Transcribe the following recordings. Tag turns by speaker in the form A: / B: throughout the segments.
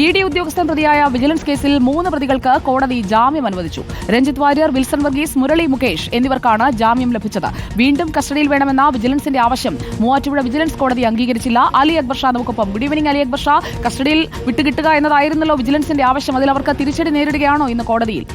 A: E D ഉദ്യോഗസ്ഥൻ പ്രതിയായ vigilance കേസിൽ മൂന്ന് പ്രതികൾക്ക് കോടതി ജാമ്യം അനുവദിച്ചു. രഞ്ജിത് വാര്യർ വിൽസൺ വർഗീസ് മുരളി മുകേഷ് എന്നിവർക്കാണ് ജാമ്യം ലഭിച്ചത്. വീണ്ടും കസ്റ്റഡിയിൽ വേണമെന്ന വിജിലൻസിന്റെ ആവശ്യം മൂവാറ്റുപുഴ വിജിലൻസ് കോടതി അംഗീകരിച്ചില്ല. അലി അക്ബർ ഷാ നമുക്കൊപ്പം. Good evening Ali Akbar Shah. കസ്റ്റഡിയിൽ വിട്ടുകിട്ടുക എന്നതായിരുന്നല്ലോ വിജിലൻസിന്റെ ആവശ്യം. അതിൽ അവർക്ക് തിരിച്ചടി നേരിടുകയാണോ ഇന്ന് കോടതിയിൽ?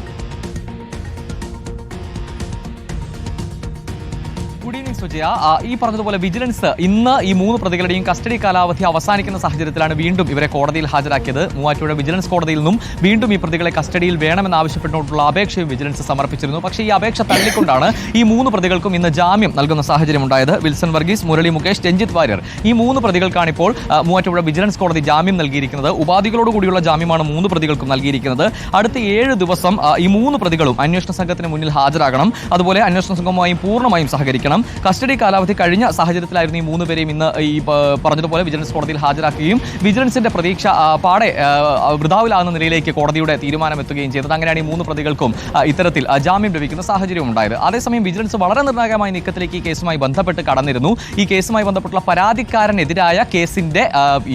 B: Good evening Sujaya. ഈ പറഞ്ഞതുപോലെ വിജിലൻസ് ഇന്ന് ഈ മൂന്ന് പ്രതികളുടെയും കസ്റ്റഡി കാലാവധി അവസാനിക്കുന്ന സാഹചര്യത്തിലാണ് വീണ്ടും ഇവരെ കോടതിയിൽ ഹാജരാക്കിയത്. മൂവാറ്റുപുഴ വിജിലൻസ് കോടതിയിൽ നിന്നും വീണ്ടും ഈ പ്രതികളെ കസ്റ്റഡിയിൽ വേണമെന്ന് ആവശ്യപ്പെട്ടുള്ള അപേക്ഷയും വിജിലൻസ് സമർപ്പിച്ചിരുന്നു. പക്ഷേ ഈ അപേക്ഷ തള്ളിക്കൊണ്ടാണ് ഈ മൂന്ന് പ്രതികൾക്കും ഇന്ന് ജാമ്യം നൽകുന്ന സാഹചര്യം ഉണ്ടായത് വിൽസൺ വർഗീസ് മുരളി മുകേഷ് രഞ്ജിത്ത് വാര്യർ. ഈ മൂന്ന് പ്രതികൾക്കാണ് ഇപ്പോൾ മൂവാറ്റുപുഴ വിജിലൻസ് കോടതി ജാമ്യം നൽകിയിരിക്കുന്നത്. ഉപാധികളോട് കൂടിയുള്ള ജാമ്യമാണ് മൂന്ന് പ്രതികൾക്കും നൽകിയിരിക്കുന്നത്. അടുത്ത ഏഴ് ദിവസം ഈ മൂന്ന് പ്രതികളും അന്വേഷണ സംഘത്തിന് മുന്നിൽ ഹാജരാകണം. അതുപോലെ അന്വേഷണ സംഘവുമായും പൂർണമായും സഹകരിക്കണം. കസ്റ്റഡി കാലാവധി കഴിഞ്ഞ സാഹചര്യത്തിലായിരുന്നു ഈ മൂന്ന് പേരെയും ഇന്ന് ഈ പറഞ്ഞതുപോലെ വിജിലൻസ് കോടതിയിൽ ഹാജരാക്കുകയും വിജിലൻസിന്റെ പ്രതീക്ഷ പാടെ വൃതാവിലാകുന്ന നിലയിലേക്ക് കോടതിയുടെ തീരുമാനം എത്തുകയും ചെയ്തത്. അങ്ങനെയാണ് ഈ മൂന്ന് പ്രതികൾക്കും ഇത്തരത്തിൽ ജാമ്യം ലഭിക്കുന്ന സാഹചര്യം ഉണ്ടായത്. അതേസമയം വിജിലൻസ് വളരെ നിർണായകമായ നീക്കത്തിലേക്ക് ഈ കേസുമായി ബന്ധപ്പെട്ട് കടന്നിരുന്നു. ഈ കേസുമായി ബന്ധപ്പെട്ടുള്ള പരാതിക്കാരനെതിരായ കേസിന്റെ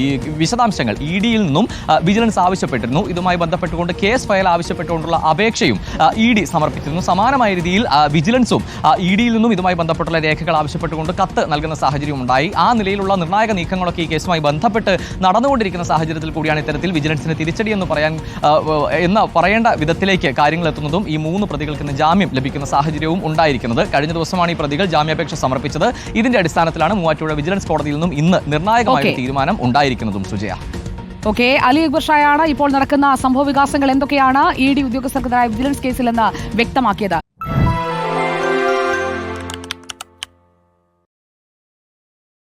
B: ഈ വിശദാംശങ്ങൾ ഇ ഡിയിൽ നിന്നും വിജിലൻസ് ആവശ്യപ്പെട്ടിരുന്നു. ഇതുമായി ബന്ധപ്പെട്ടുകൊണ്ട് കേസ് ഫയൽ ആവശ്യപ്പെട്ടുകൊണ്ടുള്ള അപേക്ഷയും ഇ ഡി സമർപ്പിച്ചിരുന്നു. സമാനമായ രീതിയിൽ വിജിലൻസും ഇ ഡിയിൽ നിന്നും ഇതുമായി ബന്ധപ്പെട്ടുള്ള രേഖകൾ ആവശ്യപ്പെട്ടുകൊണ്ട് കത്ത് നൽകുന്ന സാഹചര്യം ഉണ്ടായി. ആ നിലയിലുള്ള നിർണായക നീക്കങ്ങളൊക്കെ ഈ കേസുമായി ബന്ധപ്പെട്ട് നടന്നുകൊണ്ടിരിക്കുന്ന സാഹചര്യത്തിൽ കൂടിയാണ് ഇത്തരത്തിൽ വിജിലൻസിന് തിരിച്ചടി എന്ന് പറയാൻ എന്ന് പറയേണ്ട വിധത്തിലേക്ക് കാര്യങ്ങൾ എത്തുന്നതും ഈ മൂന്ന് പ്രതികൾക്ക് ഇന്ന് ജാമ്യം ലഭിക്കുന്ന സാഹചര്യവും ഉണ്ടായിരിക്കുന്നത്. കഴിഞ്ഞ ദിവസമാണ് ഈ പ്രതികൾ ജാമ്യാപേക്ഷ സമർപ്പിച്ചത്. ഇതിന്റെ അടിസ്ഥാനത്തിലാണ് മൂവാറ്റുപുഴ വിജിലൻസ് കോടതിയിൽ നിന്നും ഇന്ന് നിർണായകമായ തീരുമാനം ഉണ്ടായിരിക്കുന്നതും സുജയ.
A: ഓക്കെ അലി അക്ബർ ഷായാണ് ഇപ്പോൾ നടക്കുന്ന സംഭവ വികാസങ്ങൾ എന്തൊക്കെയാണ്? ഇ ഡി ഉദ്യോഗസ്ഥർക്കെതിരായ വിജിലൻസ് കേസിൽ എന്ന് വ്യക്തമാക്കിയത്.